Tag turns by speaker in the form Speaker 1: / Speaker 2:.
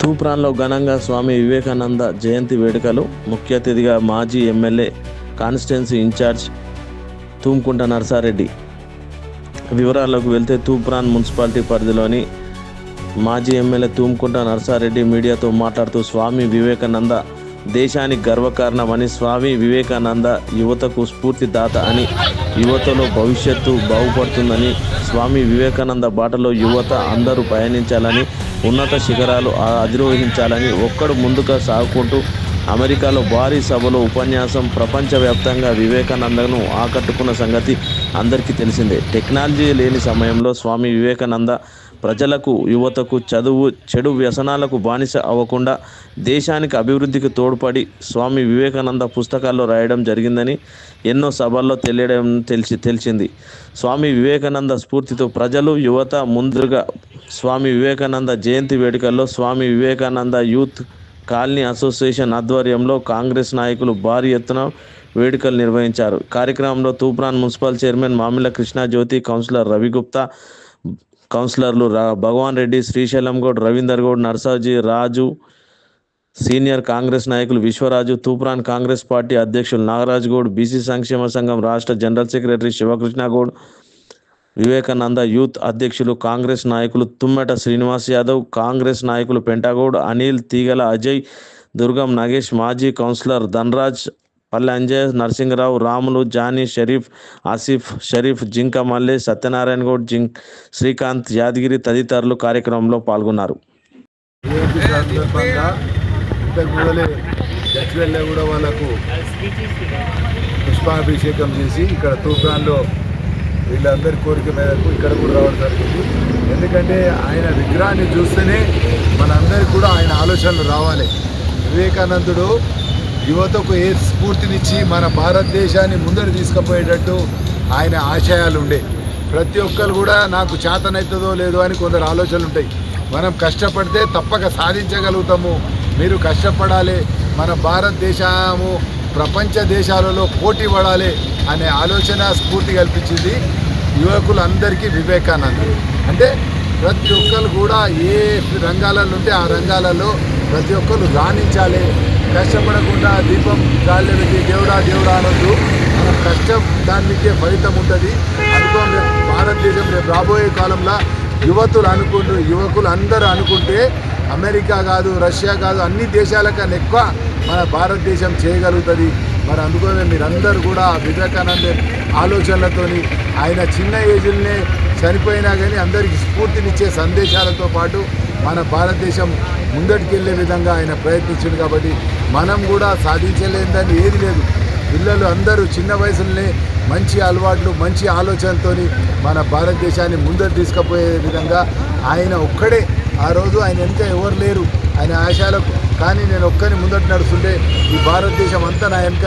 Speaker 1: తూప్రాన్లో ఘనంగా స్వామి వివేకానంద జయంతి వేడుకలు. ముఖ్య అతిథిగా మాజీ MLA constituency incharge Toomkunta Narsareddy. వివరాల్లోకి వెళ్తే తూప్రాన్ మున్సిపాలిటీ పరిధిలోని మాజీ ఎమ్మెల్యే తూమ్కుంట నర్సారెడ్డి మీడియాతో మాట్లాడుతూ స్వామి వివేకానంద దేశానికి గర్వకారణమని స్వామి వివేకానంద యువతకు స్ఫూర్తిదాత అని యువతలో భవిష్యత్తు బాగుపడుతుందని స్వామి వివేకానంద బాటలో యువత అందరూ పయనించాలని ఉన్నత శిఖరాలు అధిరోహించాలని ఒక్కడు ముందుగా సాగుకుంటూ అమెరికాలో భారీ సభలో ఉపన్యాసం ప్రపంచవ్యాప్తంగా వివేకానందను ఆకట్టుకున్న సంగతి అందరికీ తెలిసిందే. టెక్నాలజీ లేని సమయంలో స్వామి వివేకానంద ప్రజలకు యువతకు చదువు చెడు వ్యసనాలకు బానిస అవ్వకుండా దేశానికి అభివృద్ధికి తోడ్పడి స్వామి వివేకానంద పుస్తకాల్లో రాయడం జరిగిందని ఎన్నో సభల్లో తెలియడం తెలిసి తెలిసింది. స్వామి వివేకానంద స్ఫూర్తితో ప్రజలు యువత ముందుగా స్వామి వివేకానంద జయంతి వేడుకల్లో Swami Vivekananda youth colony association ఆధ్వర్యంలో కాంగ్రెస్ నాయకులు భారీ ఎత్తున వేడుకలు నిర్వహించారు. కార్యక్రమంలో Toopran municipal chairman Krishna Jyothi councillor Ravigupta కౌన్సిలర్లు రా భగవాన్ రెడ్డి శ్రీశైలం గౌడ్ రవీందర్ గౌడ్ నర్సాజీ రాజు సీనియర్ కాంగ్రెస్ నాయకులు విశ్వరాజు తూప్రాన్ కాంగ్రెస్ పార్టీ అధ్యక్షులు నాగరాజ్ గౌడ్ బీసీ సంక్షేమ సంఘం రాష్ట్ర general secretary Sivakrishna Goud Vivekananda youth అధ్యక్షులు కాంగ్రెస్ నాయకులు తుమ్మెట శ్రీనివాస్ యాదవ్ కాంగ్రెస్ నాయకులు పెంటగౌడ్ అనిల్ తీగల అజయ్ దుర్గం నాగేష్ మాజీ కౌన్సిలర్ ధనరాజ్ పల్లె అంజయ్ నరసింహరావు రాములు జానీ షరీఫ్ ఆసిఫ్ షరీఫ్ జింక మల్లె సత్యనారాయణ గౌడ్ జింక్ శ్రీకాంత్ యాదగిరి తదితరులు కార్యక్రమంలో పాల్గొన్నారు.
Speaker 2: కూడా వాళ్ళకు పుష్పాభిషేకం చేసి ఇక్కడ తూఫాన్లో వీళ్ళందరి కోరిక మేరకు ఇక్కడ కూడా రావడం జరిగింది ఎందుకంటే ఆయన విగ్రహాన్ని చూస్తేనే మనందరికీ కూడా ఆయన ఆలోచనలు రావాలి. వివేకానందుడు యువతకు ఏ స్ఫూర్తినిచ్చి మన భారతదేశాన్ని ముందరు తీసుకుపోయేటట్టు ఆయన ఆశయాలు ఉండే ప్రతి ఒక్కరు కూడా నాకు చేతనవుతుందో లేదో అని కొందరు ఆలోచనలు ఉంటాయి మనం కష్టపడితే తప్పక సాధించగలుగుతాము. మీరు కష్టపడాలి. మన భారతదేశము ప్రపంచ దేశాలలో పోటీ పడాలి అనే ఆలోచన స్ఫూర్తి కల్పించింది యువకులందరికీ వివేకానంద. అంటే ప్రతి ఒక్కరు కూడా ఏ రంగాలలో ఉంటే ఆ రంగాలలో ప్రతి ఒక్కరు రాణించాలి. కష్టపడకుండా దీపం గాలి పెట్టి దేవుడా దేవుడా అనొద్దు. మన కష్టం దానికే ఫలితం ఉంటుంది. అనుకో భారతదేశం రేపు రాబోయే కాలంలో యువతులు అనుకుంటూ యువకులు అందరూ అనుకుంటే అమెరికా కాదు రష్యా కాదు అన్ని దేశాల కన్నా ఎక్కువ మన భారతదేశం చేయగలుగుతుంది. మరి అందుకనే మీరందరూ కూడా వివేకానంద ఆలోచనలతోని ఆయన చిన్న ఏజ్లోనే చనిపోయినా కానీ అందరికీ స్ఫూర్తినిచ్చే సందేశాలతో పాటు మన భారతదేశం ముందటికి వెళ్ళే విధంగా ఆయన ప్రయత్నించింది కాబట్టి మనం కూడా సాధించలేదని ఏది లేదు. పిల్లలు అందరూ చిన్న వయసులోనే మంచి అలవాట్లు మంచి ఆలోచనతో మన భారతదేశాన్ని ముందరు తీసుకుపోయే విధంగా ఆయన ఒక్కడే. ఆ రోజు ఆయన వెనుక ఎవరు లేరు. ఆయన ఆశయాలకు కానీ నేను ఒక్కని ముందట నడుస్తుంటే ఈ భారతదేశం అంతా నా వెనుక